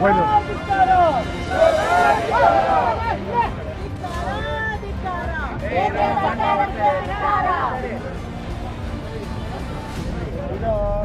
관련. 네.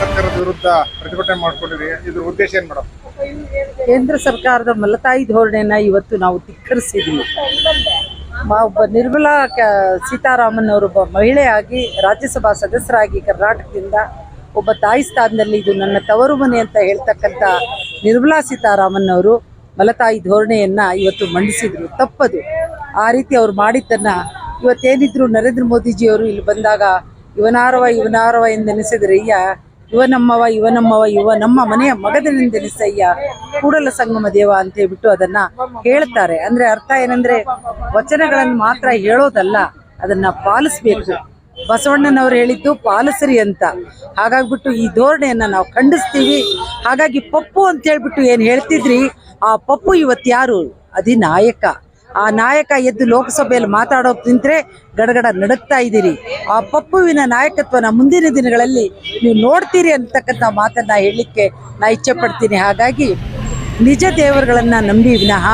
ಸರ್ಕಾರದ ವಿರುದ್ಧ ಪ್ರತಿಭಟನೆ ಮಾಡ್ಕೊಂಡಿರಿ. ಇದ್ರ ಉದ್ದೇಶ ಏನ್ ಮೇಡಮ್ ಕೇಂದ್ರ ಸರ್ಕಾರದ ಮಲತಾಯಿ ಧೋರಣೆನ ಇವತ್ತು ನಾವು ಒಬ್ಬ ನಿರ್ಮಲಾ ಕ- ಸೀತಾರಾಮನ್ ಅವರು ಒಬ್ಬ ಮಹಿಳೆಯಾಗಿ ರಾಜ್ಯಸಭಾ ಸದಸ್ಯರಾಗಿ ಕರ್ನಾಟಕದಿಂದ ಒಬ್ಬ ತಾಯಿ ಸ್ಥಾನದಲ್ಲಿ ಇದು ನನ್ನ ತವರು ಮನೆ ಅಂತ ಹೇಳ್ತಕ್ಕಂಥ ನಿರ್ಮಲಾ ಸೀತಾರಾಮನ್ ಅವರು ಮಲತಾಯಿ ಧೋರಣೆಯನ್ನ ಇವತ್ತು ಮಂಡಿಸಿದರು. ತಪ್ಪದು. ಆ ರೀತಿ ಅವ್ರು ಮಾಡಿದ್ದನ್ನು ಇವತ್ತೇನಿದ್ರು ನರೇಂದ್ರ ಮೋದಿಜಿಯವರು ಇಲ್ಲಿ ಬಂದಾಗ ಇವನಾರವ ಇವನಾರವ ಎಂದೆನಿಸಿದ್ರಯ್ಯ ಇವ ನಮ್ಮವ ಇವ ನಮ್ಮವ ಇವ ನಮ್ಮ ಮನೆಯ ಮಗದನೆಂದೆನಿಸಯ್ಯ ಕೂಡಲ ಸಂಗಮ ದೇವ ಅಂತ ಹೇಳ್ಬಿಟ್ಟು ಅದನ್ನ ಹೇಳ್ತಾರೆ. ಅಂದ್ರೆ ಅರ್ಥ ಏನಂದ್ರೆ ವಚನಗಳನ್ನು ಮಾತ್ರ ಹೇಳೋದಲ್ಲ, ಅದನ್ನ ಪಾಲಿಸ್ಬೇಕು. ಬಸವಣ್ಣನವರು ಹೇಳಿದ್ದು ಪಾಲಿಸ್ರಿ ಅಂತ. ಹಾಗಾಗ್ಬಿಟ್ಟು ಈ ಧೋರಣೆಯನ್ನ ನಾವು ಖಂಡಿಸ್ತೀವಿ. ಹಾಗಾಗಿ ಪಪ್ಪು ಅಂತ ಹೇಳ್ಬಿಟ್ಟು ಏನ್ ಹೇಳ್ತಿದ್ರಿ? ಆ ಪಪ್ಪು ಇವತ್ತು ಯಾರು? ಅಧಿನಾಯಕ. ಆ ನಾಯಕ ಎದ್ದು ಲೋಕಸಭೆಯಲ್ಲಿ ಮಾತಾಡೋದು ನಿಂತರೆ ಗಡಗಡ ನಡುಗ್ತಾ ಇದ್ದೀರಿ. ಆ ಪಪ್ಪುವಿನ ನಾಯಕತ್ವನ ಮುಂದಿನ ದಿನಗಳಲ್ಲಿ ನೀವು ನೋಡ್ತೀರಿ ಅಂತಕ್ಕಂಥ ಮಾತನ್ನು ಹೇಳಲಿಕ್ಕೆ ನಾ ಇಚ್ಛೆ ಪಡ್ತೀನಿ ಹಾಗಾಗಿ ನಿಜ ದೇವರುಗಳನ್ನು ನಂಬಿ ವಿನಃ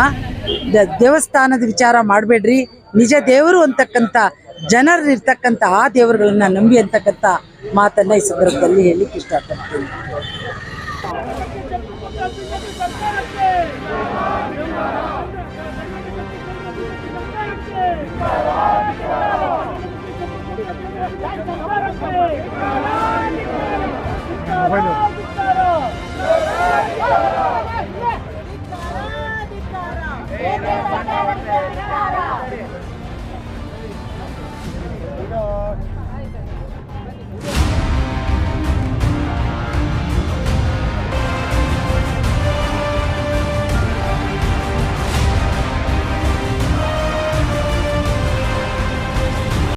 ದೇವಸ್ಥಾನದ ವಿಚಾರ ಮಾಡಬೇಡ್ರಿ. ನಿಜ ದೇವರು ಅಂತಕ್ಕಂಥ ಜನರಿರ್ತಕ್ಕಂಥ ಆ ದೇವರುಗಳನ್ನು ನಂಬಿ ಅಂತಕ್ಕಂಥ ಮಾತನ್ನು ಈ ಸಂದರ್ಭದಲ್ಲಿ ಹೇಳಲಿಕ್ಕೆ ಇಷ್ಟಪಡ್ತೀನಿ. ಮೊಬೈಲ್